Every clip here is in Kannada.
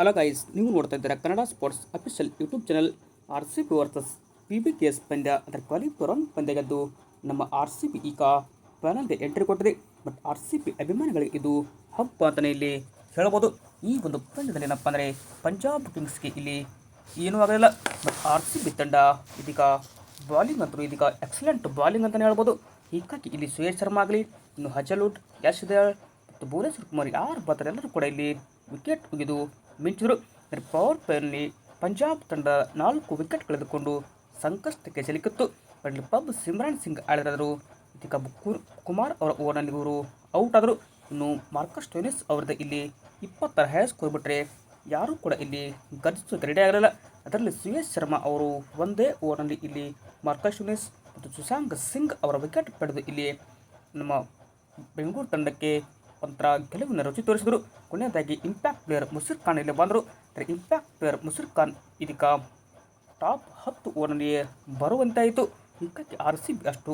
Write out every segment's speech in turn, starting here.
ಹಲೋ ಗೈಸ್ ನೀವು ನೋಡ್ತಾ ಇದ್ದೀರಾ Kannada sports official YouTube channel R C B versus P B K S ಪಂದ್ಯ. ಅದರ ಕ್ವಾಲಿಫೈರ್ ಪಂದ್ಯ ಗೆದ್ದು ನಮ್ಮ ಆರ್ ಸಿ ಬಿ ಈಗ ಫೈನಲ್ಗೆ ಎಂಟ್ರಿ ಕೊಟ್ಟಿದೆ. ಬಟ್ ಆರ್ ಸಿ ಬಿ ಅಭಿಮಾನಿಗಳಿಗೆ ಇದು ಹಬ್ಬ ಅಂತಲೇ ಇಲ್ಲಿ ಹೇಳ್ಬೋದು. ಈ ಒಂದು ಪಂದ್ಯದಲ್ಲಿ ಏನಪ್ಪ ಅಂದರೆ ಪಂಜಾಬ್ ಕಿಂಗ್ಸ್ಗೆ ಇಲ್ಲಿ ಏನೂ ಆಗಲಿಲ್ಲ. ಬಟ್ ಆರ್ ಸಿ ಬಿ ತಂಡ ಇದೀಗ ಬಾಲಿಂಗ್ ಅಂತೂ ಇದೀಗ ಎಕ್ಸಲೆಂಟ್ ಬಾಲಿಂಗ್ ಅಂತಲೇ ಹೇಳ್ಬೋದು. ಹೀಗಾಗಿ ಇಲ್ಲಿ ಸುಯೇಶ್ ಶರ್ಮಾ ಆಗಲಿ, ಇನ್ನು ಹಜಲುಡ್ ಯಶ್ ದಯಾಳ್ ಮತ್ತು ಭುವನೇಶ್ವರ್ ಕುಮಾರ್ ಯಾರು ಬರ್ತಾರೆ ಎಲ್ಲರೂ ಕೂಡ ಇಲ್ಲಿ ವಿಕೆಟ್ ಮುಗಿದು ಮಿಂಚಿದರು ಪವರ್ ಪ್ಲೇನಲ್ಲಿ ಪಂಜಾಬ್ ತಂಡ ನಾಲ್ಕು ವಿಕೆಟ್ ಕಳೆದುಕೊಂಡು ಸಂಕಷ್ಟಕ್ಕೆ ಸಿಲುಕಿತ್ತು. ಬಟ್ ಪಬ್ ಸಿಮ್ರಾನ್ ಸಿಂಗ್ ಆಡಿದರು ಇದೀಗ ಕುಮಾರ್ ಅವರ ಓವರ್ನಲ್ಲಿ ಇವರು ಔಟ್ ಆದರು. ಇನ್ನು ಮಾರ್ಕಸ್ ಟೋನಿಸ್ ಅವರದ್ದು ಇಲ್ಲಿ ಇಪ್ಪತ್ತರ ಹೈ ಸ್ಕೋರ್ ಬಿಟ್ಟರೆ ಯಾರೂ ಕೂಡ ಇಲ್ಲಿ ಗರ್ಜಿಸೋಕೆ ರೆಡಿ ಆಗಲಿಲ್ಲ. ಅದರಲ್ಲಿ ಸುಯೇಶ್ ಶರ್ಮಾ ಅವರು ಒಂದೇ ಓವರ್ನಲ್ಲಿ ಇಲ್ಲಿ ಮಾರ್ಕಸ್ ಟೋನಿಸ್ ಮತ್ತು ಸುಶಾಂಕ್ ಸಿಂಗ್ ಅವರ ವಿಕೆಟ್ ಪಡೆದು ಇಲ್ಲಿ ನಮ್ಮ ಬೆಂಗಳೂರು ತಂಡಕ್ಕೆ ಒಂಥರ ಗೆಲುವಿನ ರುಚಿ ತೋರಿಸಿದರು. ಕೊನೆಯದಾಗಿ ಇಂಪ್ಯಾಕ್ಟ್ ಪ್ಲೇಯರ್ ಮುಸಿರ್ ಖಾನ್ ಇಲ್ಲಿ ಬಂದರು. ಇಂಪ್ಯಾಕ್ಟ್ ಪ್ಲೇಯರ್ ಮುಸಿರ್ ಖಾನ್ ಇದೀಗ ಟಾಪ್ ಹತ್ತು ಓವರ್ನಲ್ಲಿ ಬರುವಂತಾಯಿತು ಹೀಗಾಗಿ ಆರ್ ಸಿ ಬಿ ಅಷ್ಟು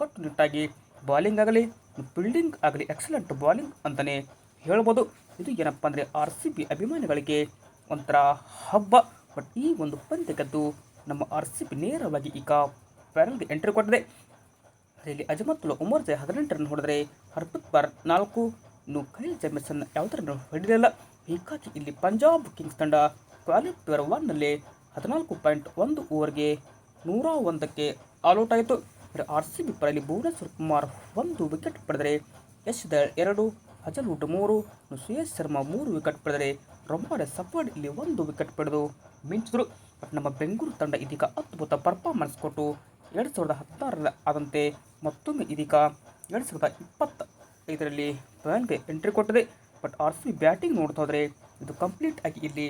ಕಟ್ಟುನಿಟ್ಟಾಗಿ ಬಾಲಿಂಗ್ ಆಗಲಿ ಫೀಲ್ಡಿಂಗ್ ಆಗಲಿ ಎಕ್ಸಲೆಂಟ್ ಬಾಲಿಂಗ್ ಅಂತಲೇ ಹೇಳ್ಬೋದು. ಇದು ಏನಪ್ಪ ಅಂದರೆ ಆರ್ ಸಿ ಬಿ ಅಭಿಮಾನಿಗಳಿಗೆ ಒಂಥರ ಹಬ್ಬ. ಬಟ್ ಈ ಒಂದು ಪಂದ್ಯ ಗೆದ್ದು ನಮ್ಮ ಆರ್ ಸಿ ಬಿ ನೇರವಾಗಿ ಈಗ ಫೈನಲ್ಗೆ ಎಂಟ್ರಿ ಕೊಟ್ಟಿದೆ. ಇಲ್ಲಿ ಅಜಮತ್ತುಲ್ ಉಮರ್ ಜೈ ಹದಿನೆಂಟರನ್ನು ರನ್ ಹೊಡೆದರೆ ಹರ್ಪಿತ್ ಬಾರ್ ನಾಲ್ಕು. ಇನ್ನು ಕೈಲ್ ಜಮಿಸನ್ ಯಾವುದರನ್ನು ರನ್ ಹೊಡೆದಿಲ್ಲ ಹೀಗಾಗಿ ಇಲ್ಲಿ ಪಂಜಾಬ್ ಕಿಂಗ್ಸ್ ತಂಡ ಕ್ವಾಲಿಫೈರ್ ಒನ್ನಲ್ಲಿ ಹದಿನಾಲ್ಕು ಪಾಯಿಂಟ್ ಒಂದು ಓವರ್ಗೆ ನೂರ ಒಂದಕ್ಕೆ ಆಲ್ಔಟ್ ಆಯಿತು ಆರ್ ಸಿ ಬಿ ಪರಲ್ಲಿ ಭುವನೇಶ್ವರ್ ಕುಮಾರ್ ಒಂದು ವಿಕೆಟ್ ಪಡೆದರೆ ಯಶ್ ದಳ್ ಎರಡು ಅಜಲ್ವುಡ್ ಮೂರು ಸುಯೇಶ್ ಶರ್ಮಾ ಮೂರು ವಿಕೆಟ್ ಪಡೆದರೆ ರೊಂಬಾಡೆ ಸಫರ್ಡ್ ಇಲ್ಲಿ ಒಂದು ವಿಕೆಟ್ ಪಡೆದು ಮಿಂಚಿದ್ರು. ಬಟ್ ನಮ್ಮ ಬೆಂಗಳೂರು ತಂಡ ಇದೀಗ ಅದ್ಭುತ ಪರ್ಫಾರ್ಮೆನ್ಸ್ ಕೊಟ್ಟು ಎರಡು ಸಾವಿರದ ಹದಿನಾರರ ಆದಂತೆ ಮತ್ತೊಮ್ಮೆ ಇದೀಗ ಎರಡು ಸಾವಿರದ ಇಪ್ಪತ್ತ ಐದರಲ್ಲಿ ಫೈನಲ್ಗೆ ಎಂಟ್ರಿ ಕೊಟ್ಟಿದೆ. ಬಟ್ ಆರ್ ಸಿ ಬ್ಯಾಟಿಂಗ್ ನೋಡ್ತಾ ಹೋದರೆ ಇದು ಕಂಪ್ಲೀಟ್ ಆಗಿ ಇಲ್ಲಿ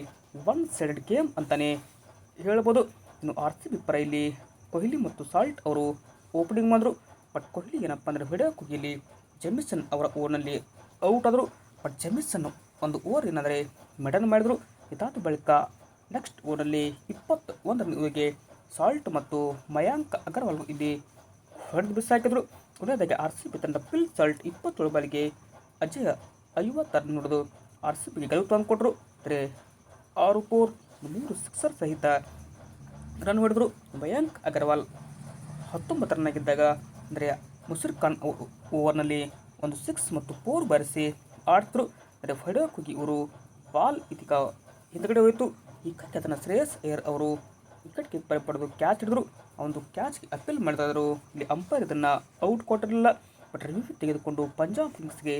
ಒನ್ ಸೈಡೆಡ್ ಗೇಮ್ ಅಂತಲೇ ಹೇಳ್ಬೋದು. ಇನ್ನು ಆರ್ ಸಿ ಬಿ ಪರ ಇಲ್ಲಿ ಕೊಹ್ಲಿ ಮತ್ತು ಸಾಲ್ಟ್ ಅವರು ಓಪನಿಂಗ್ ಮಾಡಿದ್ರು. ಬಟ್ ಕೊಹ್ಲಿ ಏನಪ್ಪ ಅಂದರೆ ವಿರಾಟ್ ಕೊಹ್ಲಿ ಜಮಿಸನ್ ಅವರ ಓವರ್ನಲ್ಲಿ ಔಟ್ ಆದರು. ಬಟ್ ಜೆಮಿಸನ್ ಒಂದು ಓವರ್ ಏನಾದರೆ ಮೆಡನ್ ಮಾಡಿದರು. ಇದಾದ ಬಳಿಕ ನೆಕ್ಸ್ಟ್ ಓವರಲ್ಲಿ ಇಪ್ಪತ್ತು ಒಂದರ ಸಾಲ್ಟ್ ಮತ್ತು ಮಯಾಂಕ್ ಅಗರ್ವಾಲ್ ಇಲ್ಲಿ ಹೊಡೆದು ಬಿಸಾಕಿದ್ರು. ಕೊನೆಯದಾಗಿ ಆರ್ ಸಿ ಬಿ ತಂಡ ಫಿಲ್ ಸಾಲ್ಟ್ ಇಪ್ಪತ್ತೇಳು ಬಾಲಿಗೆ ಅಜಯ ಐವತ್ತಾರು ರನ್ ಹೊಡೆದು ಆರ್ ಸಿ ಬಿಗೆ ಗೆಲುವು ತಂದುಕೊಟ್ರು ಅಂದರೆ ಆರು ಫೋರ್ ಮೂರು ಸಿಕ್ಸರ್ ಸಹಿತ ರನ್ ಹೊಡೆದರು ಮಯಾಂಕ್ ಅಗರ್ವಾಲ್. ಹತ್ತೊಂಬತ್ತು ರನ್ ಆಗಿದ್ದಾಗ ಅಂದರೆ ಮುಸಿರ್ ಖಾನ್ ಓವರ್ನಲ್ಲಿ ಒಂದು ಸಿಕ್ಸ್ ಮತ್ತು ಫೋರ್ ಬಾರಿಸಿ ಆಡ್ತರು ಅಂದರೆ ಫೈಡೋ ಕುಗಿ ಇವರು ಬಾಲ್ ಇದೀಗ ಹಿಂದುಗಡೆ ಹೋಯಿತು. ಹೀಗಾಗಿ ಅದನ್ನು ಶ್ರೇಯಸ್ ಅಯ್ಯರ್ ಅವರು ವಿಕೆಟ್ ಕೀಪರ್ ಪಡೆದು ಕ್ಯಾಚ್ ಹಿಡಿದ್ರು. ಆ ಒಂದು ಕ್ಯಾಚ್ಗೆ ಅಪೀಲ್ ಮಾಡಿದಾದರು ಇಲ್ಲಿ ಅಂಪೈರ್ ಇದನ್ನು ಔಟ್ ಕೊಟ್ಟಿರಲಿಲ್ಲ ಬಟ್ ರಿವ್ಯೂ ತೆಗೆದುಕೊಂಡು ಪಂಜಾಬ್ ಕಿಂಗ್ಸ್ಗೆ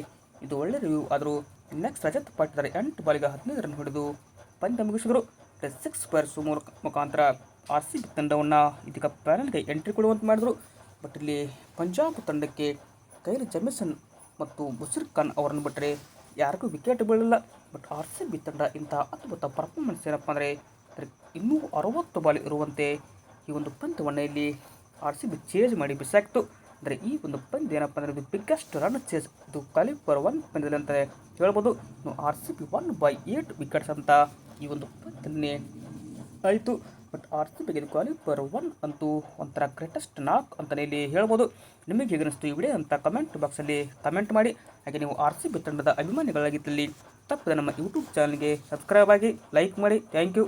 ಇದು ಒಳ್ಳೆ ರಿವ್ಯೂ ಆದರೂ ನೆಕ್ಸ್ಟ್ ರಜತ್ ಪಾಟಿದಾರ್ ಎಂಟು ಬಾಲಿಗೆ ಹದಿನೈದು ರನ್ ಹೊಡೆದು ಪಂದ್ಯ ಮುಗಿಸಿದರು. ಸಿಕ್ಸ್ ಸ್ಕ್ವೇರ್ಸ್ ಮೂಲಕ ಮುಖಾಂತರ ಆರ್ ಸಿ ಬಿ ತಂಡವನ್ನು ಇದೀಗ ಪ್ಯಾನಲ್ಗೆ ಎಂಟ್ರಿ ಕೊಡುವಂತೆ ಮಾಡಿದರು. ಬಟ್ ಇಲ್ಲಿ ಪಂಜಾಬ್ ತಂಡಕ್ಕೆ ಕೈಲಿ ಜಮಿಸನ್ ಮತ್ತು ಮುಸಿರ್ ಖಾನ್ ಅವರನ್ನು ಬಿಟ್ಟರೆ ಯಾರಿಗೂ ವಿಕೆಟ್ ಬೀಳಲಿಲ್ಲ. ಬಟ್ ಆರ್ ಸಿ ಬಿ ತಂಡ ಇಂಥ ಅದ್ಭುತ ಪರ್ಫಾರ್ಮೆನ್ಸ್ ಏನಪ್ಪ ಅಂದರೆ ಇನ್ನೂ ಅರವತ್ತು ಬಾಲ್ ಇರುವಂತೆ ಈ ಒಂದು ಪಂದ್ಯವನ್ನು ಇಲ್ಲಿ ಆರ್ ಸಿ ಬಿ ಚೇಂಜ್ ಮಾಡಿ ಬಿಸಾಕ್ತು. ಅಂದರೆ ಈ ಒಂದು ಪಂದ್ಯ ಏನಪ್ಪ ಅಂದರೆ ಇದು ಬಿಗ್ಗೆಸ್ಟ್ ರನ್ ಚೇಸ್ ಇದು ಕ್ವಾಲಿಫರ್ ಒನ್ ಪಂದ್ಯದಲ್ಲಿ ಅಂತ ಹೇಳ್ಬೋದು. R C B one by eight wickets ಅಂತ ಈ ಒಂದು ಪಂದ್ಯದಲ್ಲಿ ಆಯಿತು. ಬಟ್ ಆರ್ ಸಿ ಬಿಗೆ ಕ್ವಾಲಿಫರ್ ಒನ್ ಅಂತೂ ಒಂಥರ ಗ್ರೇಟೆಸ್ಟ್ ನಾಕ್ ಅಂತಲೇ ಇಲ್ಲಿ ಹೇಳ್ಬೋದು. ನಿಮಗೆ ಹೇಗೆ ಅನಿಸ್ತು ಈ ವಿಡಿಯೋ ಅಂತ ಕಮೆಂಟ್ ಬಾಕ್ಸಲ್ಲಿ ಕಮೆಂಟ್ ಮಾಡಿ. ಹಾಗೆ ನೀವು ಆರ್ ಸಿ ಬಿ ತಂಡದ ಅಭಿಮಾನಿಗಳಾಗಿದ್ದಲ್ಲಿ ತಪ್ಪದೆ ನಮ್ಮ ಯೂಟ್ಯೂಬ್ ಚಾನಲ್ಗೆ ಸಬ್ಸ್ಕ್ರೈಬ್ ಆಗಿ ಲೈಕ್ ಮಾಡಿ. Thank you